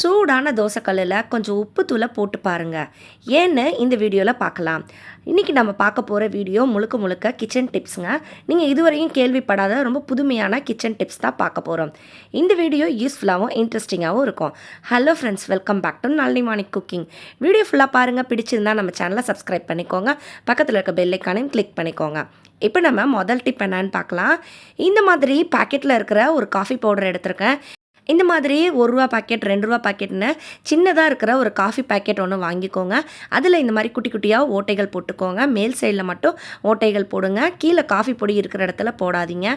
சூடான தோசைக்கல்லில் கொஞ்சம் உப்பு தூளை போட்டு பாருங்கள் ஏன்னு இந்த வீடியோவில் பார்க்கலாம் இன்றைக்கி நம்ம பார்க்க போகிற வீடியோ முழுக்க முழுக்க கிச்சன் டிப்ஸுங்க. நீங்கள் இதுவரையும் கேள்விப்படாத ரொம்ப புதுமையான கிச்சன் டிப்ஸ் தான் பார்க்க போகிறோம் இந்த வீடியோ யூஸ்ஃபுல்லாகவும் இன்ட்ரெஸ்டிங்காகவும் இருக்கும். Hello friends welcome back to Nalini morning cooking. Video ஃபுல்லாக பாருங்கள் பிடிச்சிருந்தா நம்ம சேனலை சப்ஸ்கிரைப் பண்ணிக்கோங்க. பக்கத்தில் இருக்க பெல்லைக்கானையும் கிளிக் பண்ணிக்கோங்க. இப்போ நம்ம முதல் டிப் என்னன்னு பார்க்கலாம் இந்த மாதிரி பாக்கெட்டில் இருக்கிற ஒரு காஃபி பவுடர் எடுத்திருக்கேன். இந்த மாதிரி ஒரு ரூபா பாக்கெட் ரெண்டு ரூபா பாக்கெட்னு சின்னதாக இருக்கிற ஒரு காஃபி பாக்கெட் ஒன்று வாங்கிக்கோங்க. அதில் இந்த மாதிரி குட்டி குட்டியாக ஓட்டைகள் போட்டுக்கோங்க. மேல் சைடில் மட்டும் ஓட்டைகள் போடுங்க. கீழே காஃபி பொடி இருக்கிற இடத்துல போடாதீங்க.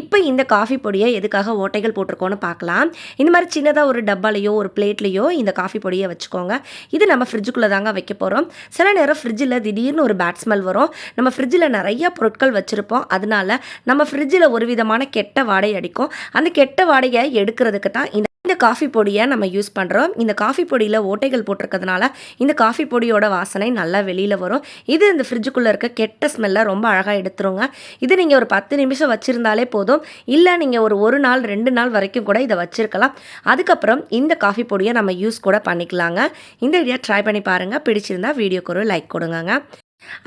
இப்போ இந்த காஃபி பொடியை எதுக்காக ஓட்டைகள் போட்டிருக்கோன்னு பார்க்கலாம். இந்த மாதிரி சின்னதாக ஒரு டப்பாலையோ ஒரு பிளேட்லேயோ இந்த காஃபி பொடியை வச்சுக்கோங்க. இது நம்ம ஃப்ரிட்ஜுக்குள்ளே தாங்க வைக்க போகிறோம் சில நேரம் ஃப்ரிட்ஜில் திடீர்னு ஒரு பேட் ஸ்மெல் வரும். நம்ம ஃப்ரிட்ஜில் நிறைய பொருட்கள் வச்சுருப்போம். அதனால நம்ம ஃப்ரிட்ஜில் ஒரு விதமான கெட்ட வாடை அடிக்கும். அந்த கெட்ட வாடையை எடுக்கிறதுக்கு தான் இந்த இந்த காஃபி பொடியை நம்ம யூஸ் பண்ணுறோம் இந்த காஃபி பொடியில் ஓட்டைகள் போட்டிருக்கிறதுனால இந்த காஃபி பொடியோட வாசனை நல்லா வெளியில் வரும். இது இந்த ஃப்ரிட்ஜுக்குள்ளே இருக்க கெட்ட ஸ்மெல்லை ரொம்ப அழகாக எடுத்துருங்க. இது நீங்கள் ஒரு பத்து நிமிஷம் வச்சுருந்தாலே போதும். இல்லை நீங்கள் ஒரு ஒரு நாள் ரெண்டு நாள் வரைக்கும் கூட இதை வச்சுருக்கலாம். அதுக்கப்புறம் இந்த காஃபி பொடியை நம்ம யூஸ் கூட பண்ணிக்கலாங்க. இந்த ஐடியா ட்ரை பண்ணி பாருங்கள் பிடிச்சிருந்தா வீடியோக்கு ஒரு லைக் கொடுங்கங்க.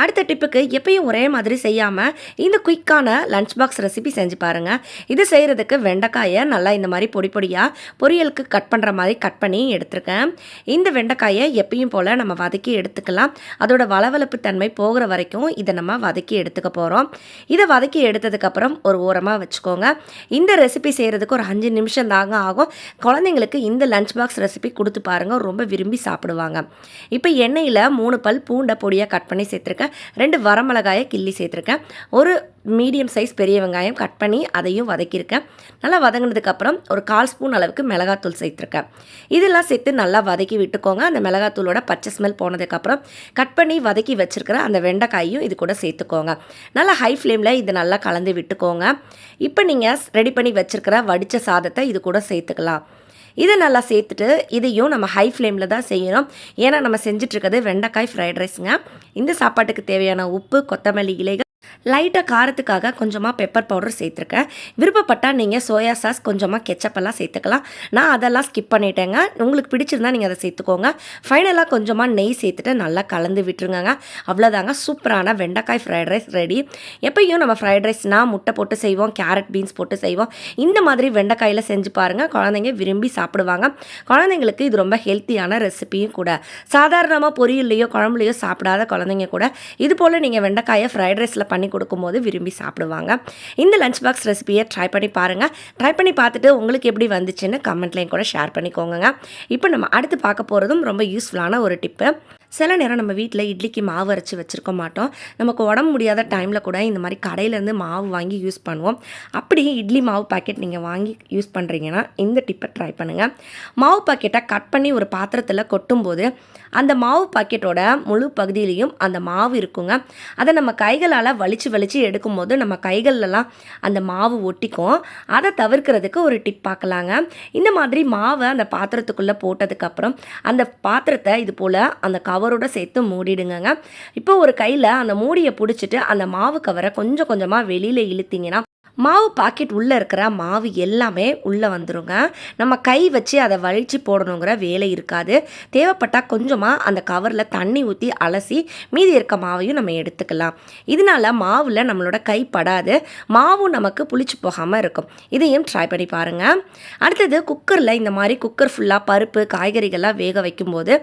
அடுத்த டிப்புக்கு எப்பயும் ஒரே மாதிரி செய்யாமல் இந்த குயிக்கான லஞ்ச் பாக்ஸ் ரெசிபி செஞ்சு பாருங்கள் இது செய்கிறதுக்கு வெண்டைக்காயை நல்லா இந்த மாதிரி பொடி பொடியாக பொரியலுக்கு கட் பண்ணுற மாதிரி கட் பண்ணி எடுத்திருக்கேன். இந்த வெண்டைக்காயை எப்பயும் போல் நம்ம வதக்கி எடுத்துக்கலாம். அதோட வளவளப்பு தன்மை போகிற வரைக்கும் இதை நம்ம வதக்கி எடுத்துக்க போகிறோம் இதை வதக்கி எடுத்ததுக்கப்புறம் ஒரு ஓரமாக வச்சுக்கோங்க. இந்த ரெசிபி செய்கிறதுக்கு ஒரு அஞ்சு நிமிஷம் தாங்க ஆகும். குழந்தைங்களுக்கு இந்த லஞ்ச் பாக்ஸ் ரெசிபி கொடுத்து பாருங்கள் ரொம்ப விரும்பி சாப்பிடுவாங்க. இப்போ எண்ணெயில் மூணு பல் பூண்டை பொடியாக கட் பண்ணி சேர்த்துருக்கேன். ரெண்டு வரமிளகாயை கிள்ளி சேர்த்துருக்கேன். ஒரு மீடியம் சைஸ் பெரிய வெங்காயம் கட் பண்ணி அதையும் வதக்கியிருக்கேன். நல்லா வதங்கினதுக்கப்புறம் ஒரு கால் ஸ்பூன் அளவுக்கு மிளகாத்தூள் சேர்த்துருக்கேன். இதெல்லாம் சேர்த்து நல்லா வதக்கி விட்டுக்கோங்க. அந்த மிளகாத்தூளோட பச்சை ஸ்மெல் போனதுக்கப்புறம் கட் பண்ணி வதக்கி வச்சுருக்கிற அந்த வெண்டைக்காயும் இது கூட சேர்த்துக்கோங்க. நல்லா ஹை ஃப்ளேமில் இது நல்லா கலந்து விட்டுக்கோங்க. இப்போ நீங்கள் ரெடி பண்ணி வச்சுருக்கிற வடித்த சாதத்தை இது கூட சேர்த்துக்கலாம். இதை நல்லா சேர்த்துட்டு இதையும் நம்ம ஹை ஃப்ளேமில் தான் செய்யணும். ஏன்னா நம்ம செஞ்சிட்ருக்கிறது வெண்டைக்காய் ஃப்ரைட் ரைஸுங்க இந்த சாப்பாட்டுக்கு தேவையான உப்பு கொத்தமல்லி இலைகள் லைட்டாக காரத்துக்காக கொஞ்சமாக பெப்பர் பவுடர் சேர்த்துருக்கேன். விருப்பப்பட்டால் நீங்கள் சோயா சாஸ் கொஞ்சமாக கெச்சப்பெல்லாம் சேர்த்துக்கலாம். நான் அதெல்லாம் ஸ்கிப் பண்ணிட்டேங்க. உங்களுக்கு பிடிச்சிருந்தா நீங்கள் அதை சேர்த்துக்கோங்க. ஃபைனலாக கொஞ்சமாக நெய் சேர்த்துட்டு நல்லா கலந்து விட்டுருங்க அவ்வளோதாங்க சூப்பரான வெண்டைக்காய் ஃப்ரைட் ரைஸ் ரெடி எப்பயும் நம்ம ஃப்ரைட் ரைஸ்னால் முட்டை போட்டு செய்வோம் கேரட் பீன்ஸ் போட்டு செய்வோம். இந்த மாதிரி வெண்டைக்காயில் செஞ்சு பாருங்கள் குழந்தைங்க விரும்பி சாப்பிடுவாங்க. குழந்தைங்களுக்கு இது ரொம்ப ஹெல்த்தியான ரெசிபியும் கூட. சாதாரணமாக பொரியல்லையோ குழம்புலையோ சாப்பிடாத குழந்தைங்க கூட. இது போல் நீங்கள் வெண்டைக்காயை ஃப்ரைட் ரைஸில் பண்ணி கொடுக்கும்போது விரும்பி சாப்பிடுவாங்க. இந்த லஞ்ச் பாக்ஸ் ரெசிபியை ட்ரை பண்ணி பாருங்கள் ட்ரை பண்ணி பார்த்துட்டு உங்களுக்கு எப்படி வந்துச்சுன்னு கமெண்ட்லேயும் கூட ஷேர் பண்ணிக்கோங்க இப்போ நம்ம அடுத்து பார்க்க போகிறதும் ரொம்ப யூஸ்ஃபுல்லான ஒரு டிப்பு சில நேரம் நம்ம வீட்டில் இட்லிக்கு மாவு அரைச்சி வச்சுருக்க மாட்டோம். நமக்கு உடம்பு முடியாத டைமில் கூட இந்த மாதிரி கடையிலேருந்து மாவு வாங்கி யூஸ் பண்ணுவோம். அப்படி இட்லி மாவு பாக்கெட் நீங்கள் வாங்கி யூஸ் பண்ணுறீங்கன்னா இந்த டிப்பை ட்ரை பண்ணுங்கள் மாவு பாக்கெட்டை கட் பண்ணி ஒரு பாத்திரத்தில் கொட்டும்போது அந்த மாவு பாக்கெட்டோட முழு பகுதியிலையும் அந்த மாவு இருக்குங்க. அதை நம்ம கைகளால் வலிச்சு வலிச்சு எடுக்கும்போது நம்ம கைகள்லாம் அந்த மாவு ஒட்டிக்கும். அதை தவிர்க்கிறதுக்கு ஒரு டிப் பார்க்கலாங்க இந்த மாதிரி மாவை அந்த பாத்திரத்துக்குள்ளே போட்டதுக்கப்புறம் அந்த பாத்திரத்தை இது போல் அந்த கவரோட சேர்த்து மூடிடுங்கங்க. இப்போ ஒரு கையில் அந்த மூடியை பிடிச்சிட்டு அந்த மாவு கவரை கொஞ்சம் கொஞ்சமாக வெளியில் இழுத்தீங்கன்னா மாவு பாக்கெட் உள்ளே இருக்கிற மாவு எல்லாமே உள்ளே வந்துருங்க. நம்ம கை வச்சு அதை வழித்து போடணுங்கிற வேலை இருக்காது. தேவைப்பட்டால் கொஞ்சமாக அந்த கவரில் தண்ணி ஊற்றி அலசி மீதி இருக்க மாவையும் நம்ம எடுத்துக்கலாம். இதனால மாவில் நம்மளோட கை படாது. மாவும் நமக்கு புளிச்சு போகாமல் இருக்கும். இதையும் ட்ரை பண்ணி பாருங்கள் அடுத்தது குக்கரில் இந்த மாதிரி குக்கர் ஃபுல்லாக பருப்பு காய்கறிகள்லாம் வேக வைக்கும்போது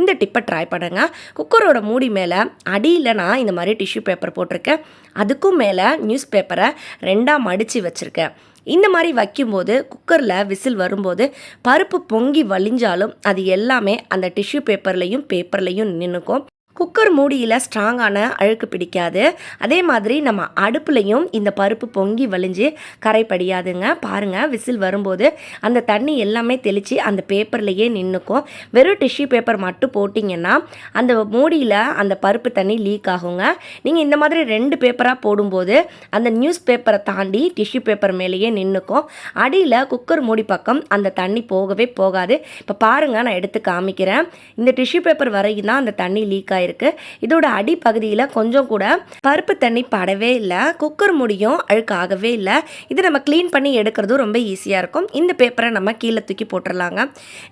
இந்த டிப்பை ட்ரை பண்ணுங்கள் குக்கரோட மூடி மேலே அடியில் நான் இந்த மாதிரி டிஷ்யூ பேப்பர் போட்டிருக்கேன். அதுக்கும் மேலே நியூஸ் பேப்பரை ரெண்டாக மடித்து வச்சுருக்கேன். இந்த மாதிரி வைக்கும்போது குக்கரில் விசில் வரும்போது பருப்பு பொங்கி வலிஞ்சாலும் அது எல்லாமே அந்த டிஷ்யூ பேப்பர்லேயும் பேப்பர்லேயும் நின்றுக்கும் குக்கர் மூடியில் ஸ்ட்ராங்கான அழுக்கு பிடிக்காது. அதே மாதிரி நம்ம அடுப்புலையும் இந்த பருப்பு பொங்கி வலிஞ்சு கரை படியாதுங்க. பாருங்கள் விசில் வரும்போது அந்த தண்ணி எல்லாமே தெளித்து அந்த பேப்பர்லேயே நின்றுக்கும் வெறும் டிஷ்யூ பேப்பர் மட்டும் போட்டிங்கன்னா அந்த மூடியில் அந்த பருப்பு தண்ணி லீக் ஆகுங்க. நீங்கள் இந்த மாதிரி ரெண்டு பேப்பராக போடும்போது அந்த நியூஸ் பேப்பரை தாண்டி டிஷ்யூ பேப்பர் மேலேயே நின்றுக்கும் அடியில் குக்கர் மூடி பக்கம் அந்த தண்ணி போகவே போகாது. இப்போ பாருங்கள் நான் எடுத்து காமிக்கிறேன். இந்த டிஷ்யூ பேப்பர் வரைக்கும் தான் அந்த தண்ணி லீக் ஆகி ஆயிருக்கு இதோட அடிப்பகுதியில் கொஞ்சம் கூட பருப்பு தண்ணி படவே இல்லை. குக்கர் முடியும் அழுக்காகவே இல்லை. இதை நம்ம க்ளீன் பண்ணி எடுக்கிறதும் ரொம்ப ஈஸியாக இருக்கும். இந்த பேப்பரை நம்ம கீழே தூக்கி போட்டுடலாங்க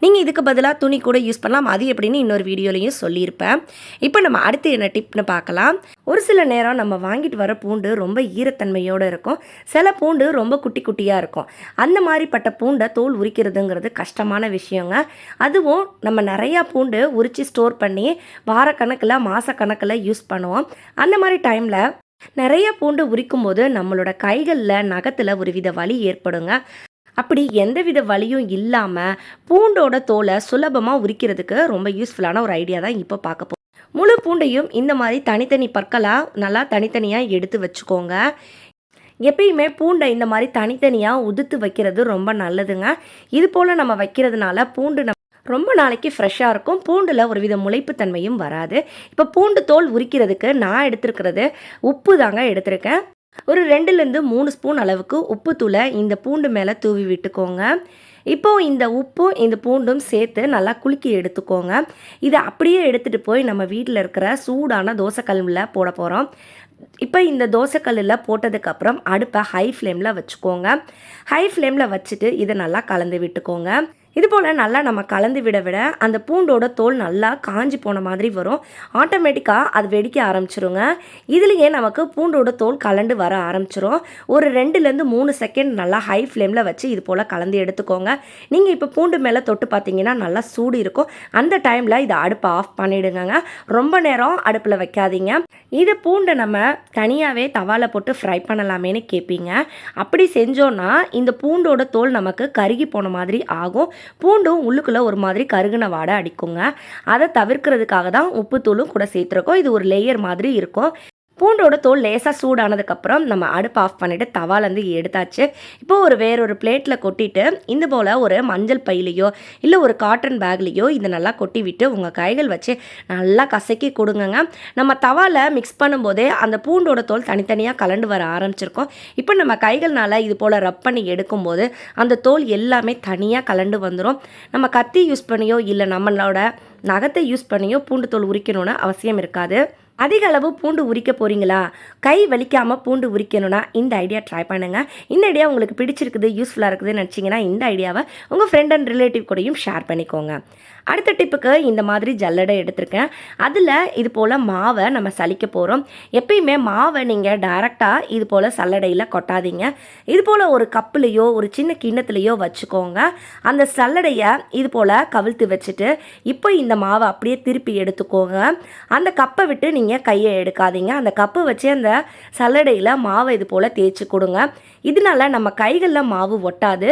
நீங்கள் இதுக்கு பதிலாக துணி கூட யூஸ் பண்ணலாம். அது எப்படின்னு இன்னொரு வீடியோலையும் சொல்லியிருப்பேன். இப்போ நம்ம அடுத்து என்ன டிப்னு பார்க்கலாம். ஒரு சில நேரம் நம்ம வாங்கிட்டு வர பூண்டு ரொம்ப ஈரத்தன்மையோடு இருக்கும். சில பூண்டு ரொம்ப குட்டி குட்டியாக இருக்கும். அந்த மாதிரிப்பட்ட பூண்டை தோல் உரிக்கிறதுங்கிறது கஷ்டமான விஷயங்க. அதுவும் நம்ம நிறையா பூண்டு உரித்து ஸ்டோர் பண்ணி வாரக்கணக்கில் மாதக்கணக்கில் யூஸ் பண்ணுவோம். அந்த மாதிரி டைமில் நிறைய பூண்டு உரிக்கும் போது நம்மளோட கைகளில் நகத்தில் ஒரு வித வலி ஏற்படுங்க. அப்படி எந்தவித வலியும் இல்லாமல் பூண்டோட தோலை சுலபமாக உரிக்கிறதுக்கு ரொம்ப யூஸ்ஃபுல்லான ஒரு ஐடியா தான் இப்போ பார்க்க போகிறோம் முழு பூண்டையும் இந்த மாதிரி தனித்தனி பற்களாக நல்லா தனித்தனியாக எடுத்து வச்சுக்கோங்க. எப்பயுமே பூண்டை இந்த மாதிரி தனித்தனியாக உதுத்து வைக்கிறது ரொம்ப நல்லதுங்க. இது போல் நம்ம வைக்கிறதுனால பூண்டு நம்ம ரொம்ப நாளைக்கு ஃப்ரெஷ்ஷாக இருக்கும். பூண்டில் ஒரு வித முளைப்புத்தன்மையும் வராது. இப்போ பூண்டு தோல் உரிக்கிறதுக்கு நான் எடுத்துருக்கிறது உப்பு தாங்க எடுத்திருக்கேன். ஒரு ரெண்டுலேருந்து மூணு ஸ்பூன் அளவுக்கு உப்பு தூளை இந்த பூண்டு மேலே தூவி விட்டுக்கோங்க. இப்போது இந்த உப்பும் இந்த பூண்டும் சேர்த்து நல்லா குலுக்கி எடுத்துக்கோங்க. இதை அப்படியே எடுத்துகிட்டு போய் நம்ம வீட்டில் இருக்கிற சூடான தோசைக்கல்லில் போட போகிறோம் இப்போ இந்த தோசைக்கல்லில் போட்டதுக்கப்புறம் அடுப்பை ஹை ஃப்ளேமில் வச்சுக்கோங்க. ஹை ஃப்ளேமில் வச்சுட்டு இதை நல்லா கலந்து விட்டுக்கோங்க. இது போல் நல்லா நம்ம கலந்து விட விட அந்த பூண்டோட தோல் நல்லா காஞ்சி போன மாதிரி வரும். ஆட்டோமேட்டிக்காக அது வெடிக்க ஆரம்பிச்சிருங்க. இதுலேயே நமக்கு பூண்டோட தோல் கலண்டு வர ஆரம்பிச்சிரும். ஒரு ரெண்டுலேருந்து மூணு செகண்ட் நல்லா ஹை ஃப்ளேமில் வச்சு இது போல் கலந்து எடுத்துக்கோங்க. நீங்கள் இப்போ பூண்டு மேலே தொட்டு பார்த்தீங்கன்னா நல்லா சூடு இருக்கும். அந்த டைமில் இதை அடுப்பை ஆஃப் பண்ணிவிடுங்க ரொம்ப நேரம் அடுப்பில் வைக்காதீங்க. இது பூண்டை நம்ம தனியாகவே தவாவில் போட்டு ஃப்ரை பண்ணலாமேன்னு கேட்பீங்க அப்படி செஞ்சோன்னா இந்த பூண்டோட தோல் நமக்கு கருகி போன மாதிரி ஆகும். பூண்டும் உள்ளுக்குள்ளே ஒரு மாதிரி கருகின வாடை அடிக்குங்க. அதை தவிர்க்கிறதுக்காக தான் உப்புத்தூளும் கூட சேர்த்துருக்கோம். இது ஒரு லேயர் மாதிரி இருக்கும். பூண்டோட தோல் லேசாக சூடானதுக்கப்புறம் நம்ம அடுப்பு ஆஃப் பண்ணிவிட்டு தவாலேருந்து எடுத்தாச்சு. இப்போ ஒரு வேறொரு பிளேட்டில் கொட்டிட்டு இந்த போல் ஒரு மஞ்சள் பையிலையோ இல்லை ஒரு காட்டன் பேக்லேயோ இதை நல்லா கொட்டி விட்டு உங்கள் கைகள் வச்சு நல்லா கசக்கி கொடுங்கங்க. நம்ம தவாவில் மிக்ஸ் பண்ணும்போதே அந்த பூண்டோட தோல் தனித்தனியாக கலண்டு வர ஆரம்பிச்சிருக்கோம். இப்போ நம்ம கைகள்னால் இது போல் ரப் பண்ணி எடுக்கும்போது அந்த தோல் எல்லாமே தனியாக கலண்டு வந்துடும் நம்ம கத்தி யூஸ் பண்ணியோ இல்லை நம்மளோட நகத்தை யூஸ் பண்ணியோ பூண்டு தோல் உரிக்கணும்னு அவசியம் இருக்காது. அதிக அளவு பூண்டு உரிக்க போகிறீங்களா கை வலிக்காமல் பூண்டு உரிக்கணும்னா இந்த ஐடியா ட்ரை பண்ணுங்கள் இந்த ஐடியா உங்களுக்கு பிடிச்சிருக்குது யூஸ்ஃபுல்லாக இருக்குதுன்னு நினச்சிங்கன்னா இந்த ஐடியாவை உங்கள் ஃப்ரெண்ட் அண்ட் ரிலேட்டிவ் கூடயும் ஷேர் பண்ணிக்கோங்க. அடுத்த டிப்புக்கு இந்த மாதிரி ஜல்லடை எடுத்திருக்கேன். அதில் இது போல் மாவை நம்ம சலிக்க போகிறோம் எப்பயுமே மாவை நீங்கள் டைரெக்டாக இது போல் சல்லடையில் கொட்டாதீங்க. இது போல் ஒரு கப்புலேயோ ஒரு சின்ன கிண்ணத்துலேயோ வச்சுக்கோங்க. அந்த சல்லடையை இது போல் கவிழ்த்து வச்சுட்டு இப்போ இந்த மாவை அப்படியே திருப்பி எடுத்துக்கோங்க. அந்த கப்பை விட்டு நீங்கள் கையை எடுக்காதீங்க. அந்த கப்பு வச்சு அந்த சல்லடையில் மாவை இது போல் தேய்ச்சி கொடுங்க. இதனால நம்ம கைகளில் மாவு ஒட்டாது.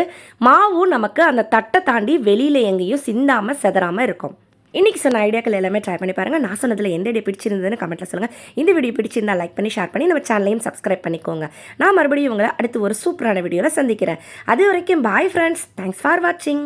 மாவும் நமக்கு அந்த தட்டை தாண்டி வெளியில் எங்கேயும் சிந்தாமல் செதறாமல் இருக்கும். இன்றைக்கி சொன்ன ஐடியாக்கள் எல்லாமே ட்ரை பண்ணி பாருங்கள் நான் சொன்னதில் எந்த ஐடியா பிடிச்சிருந்ததுன்னு கமெண்ட்டில் சொல்லுங்கள் இந்த வீடியோ பிடிச்சிருந்தா லைக் பண்ணி ஷேர் பண்ணி நம்ம சேனலையும் சப்ஸ்கிரைப் பண்ணிக்கோங்க. நான் மறுபடியும் உங்களை அடுத்து ஒரு சூப்பரான வீடியோவில் சந்திக்கிறேன். அது வரைக்கும் பாய் ஃப்ரெண்ட்ஸ் தேங்க்ஸ் ஃபார் வாட்சிங்